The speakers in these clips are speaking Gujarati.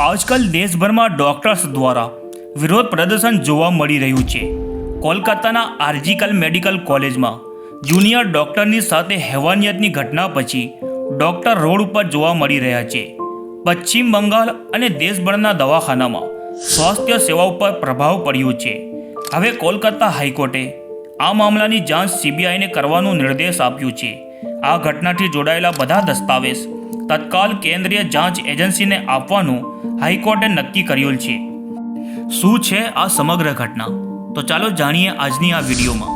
આજકાલ દેશભરમાં ડોક્ટર્સ દ્વારા વિરોધ પ્રદર્શન જોવા મળી રહ્યું છે. કોલકાતાના આર્જિકલ મેડિકલ કોલેજમાં જુનિયર ડોક્ટરની સાથે હેવાનિયતની ઘટના પછી ડોક્ટર રોડ ઉપર જોવા મળી રહ્યા છે. પશ્ચિમ બંગાળ અને દેશભરના દવાખાનામાં સ્વાસ્થ્ય સેવા ઉપર પ્રભાવ પડ્યો છે. હવે કોલકાતા હાઈકોર્ટે આ મામલાની જાંચ સીબીઆઈને કરવાનો નિર્દેશ આપ્યો છે. આ ઘટનાથી જોડાયેલા બધા દસ્તાવેજ તત્કાલ કેન્દ્રીય જાંચ એજન્સીને આપવાનું હાઈકોર્ટે નક્કી કર્યું છે. શું છે આ સમગ્ર ઘટના? તો ચાલો જાણીએ આજની આ વિડીયોમાં.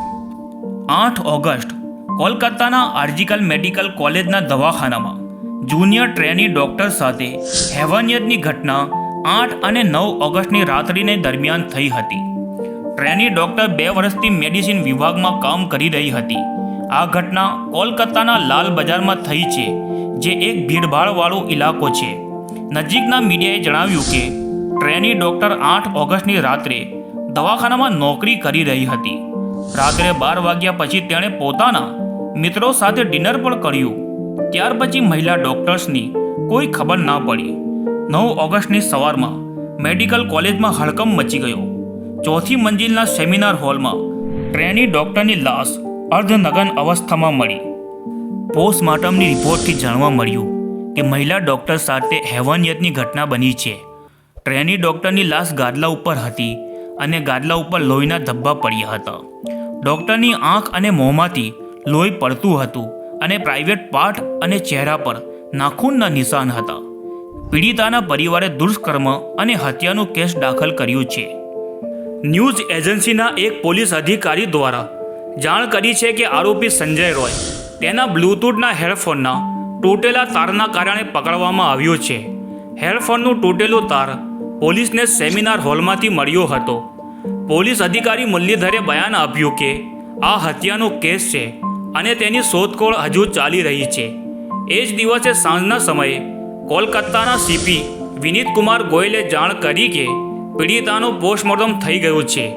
આઠ ઓગસ્ટ, કોલકાતાના આર્જિકલ મેડિકલ કોલેજના દવાખાનામાં જુનિયર ટ્રેની ડોક્ટર સાથે હેવાનિયતની ઘટના આઠ અને નવ ઓગસ્ટની રાત્રિને દરમિયાન થઈ હતી. ટ્રેની ડોક્ટર બે વર્ષથી મેડિસિન વિભાગમાં કામ કરી રહી હતી. આ ઘટના કોલકાતાના લાલ બજારમાં થઈ છે. જે એક ભીડભાડવાળો ઇલાકો છે. નજીકના મીડિયાએ જણાવ્યું કે ટ્રેની ડૉક્ટર આઠ ઓગસ્ટની રાત્રે દવાખાનામાં નોકરી કરી રહી હતી. રાત્રે બાર વાગ્યા પછી તેણે પોતાના મિત્રો સાથે ડિનર પણ કર્યું. ત્યાર પછી મહિલા ડૉક્ટર્સની કોઈ ખબર ના પડી. નવ ઓગસ્ટની સવારમાં મેડિકલ કોલેજમાં હડકંપ મચી ગયો. ચોથી મંજિલના સેમિનાર હોલમાં ટ્રેની ડૉક્ટરની લાશ અર્ધનગન અવસ્થામાં મળી. પોસ્ટમોર્ટમની રિપોર્ટથી જાણવા મળ્યું કે મહિલા ડૉક્ટર સાથે હેવાનિયતની ઘટના બની છે. ટ્રેની ડૉક્ટરની લાશ ગાદલા ઉપર હતી અને ગાદલા ઉપર લોહીના ધબ્બા પડ્યા હતા. ડૉક્ટરની આંખ અને મોંમાંથી લોહી પડતું હતું અને પ્રાઇવેટ પાર્ટ અને ચહેરા પર નાખૂનના નિશાન હતા. પીડિતાના પરિવારે દુષ્કર્મ અને હત્યાનો કેસ દાખલ કર્યો છે. ન્યૂઝ એજન્સીના એક પોલીસ અધિકારી દ્વારા જાણ કરી છે કે આરોપી સંજય રોય તેના બ્લૂટૂથના હેડફોનના તૂટેલા તારના કારણે પકડવામાં આવ્યો છે. હેડફોનનું તૂટેલું તાર પોલીસને સેમિનાર હોલમાંથી મળ્યો હતો. પોલીસ અધિકારી મુરલીધરે બયાન આપ્યું કે આ હત્યાનો કેસ છે અને તેની શોધખોળ હજુ ચાલી રહી છે. એ જ દિવસે સાંજના સમયે કોલકાતાના સીપી વિનીત કુમાર ગોયલે જાણ કરી કે પીડિતાનું પોસ્ટમોર્ટમ થઈ ગયું છે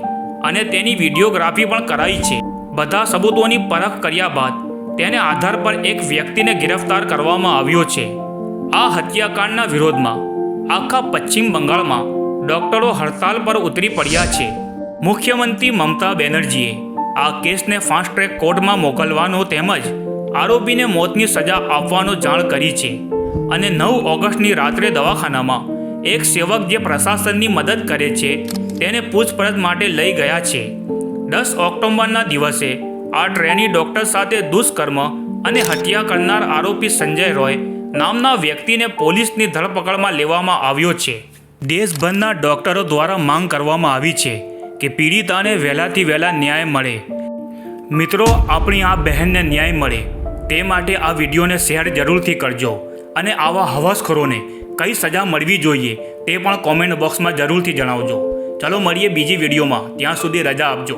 અને તેની વિડીયોગ્રાફી પણ કરાઈ છે. બધા સબૂતોની પરખ કર્યા બાદ તેને આધાર પર એક વ્યક્તિને ગિરફ્તાર કરવામાં આવ્યો છે. આ હત્યાકાંડના વિરોધમાં આખા પશ્ચિમ બંગાળમાં ડોક્ટરો હડતાલ પર ઉતરી પડ્યા છે. મુખ્યમંત્રી મમતા બેનર્જીએ આ કેસને ફાસ્ટ ટ્રેક કોર્ટમાં મોકલવાનો તેમજ આરોપીને મોતની સજા આપવાનો જાણ કરી છે અને નવ ઓગસ્ટની રાત્રે દવાખાનામાં એક સેવક જે પ્રશાસનની મદદ કરે છે તેને પૂછપરછ માટે લઈ ગયા છે. દસ ઓક્ટોબરના દિવસે આ ટ્રેની ડોક્ટર સાથે દુષ્કર્મ અને હત્યા કરનાર આરોપી સંજય રોય નામના વ્યક્તિને પોલીસની ધરપકડમાં લેવામાં આવ્યો છે. દેશભરના ડોક્ટરો દ્વારા માંગ કરવામાં આવી છે કે પીડિતાને વહેલાથી વહેલા ન્યાય મળે. મિત્રો, આપણી આ બહેનને ન્યાય મળે તે માટે આ વિડીયોને શેર જરૂરથી કરજો અને આવા હવસખોરોને કઈ સજા મળવી જોઈએ તે પણ કોમેન્ટ બોક્સમાં જરૂરથી જણાવજો. ચલો મળીએ બીજી વિડીયોમાં. ત્યાં સુધી રજા આપજો.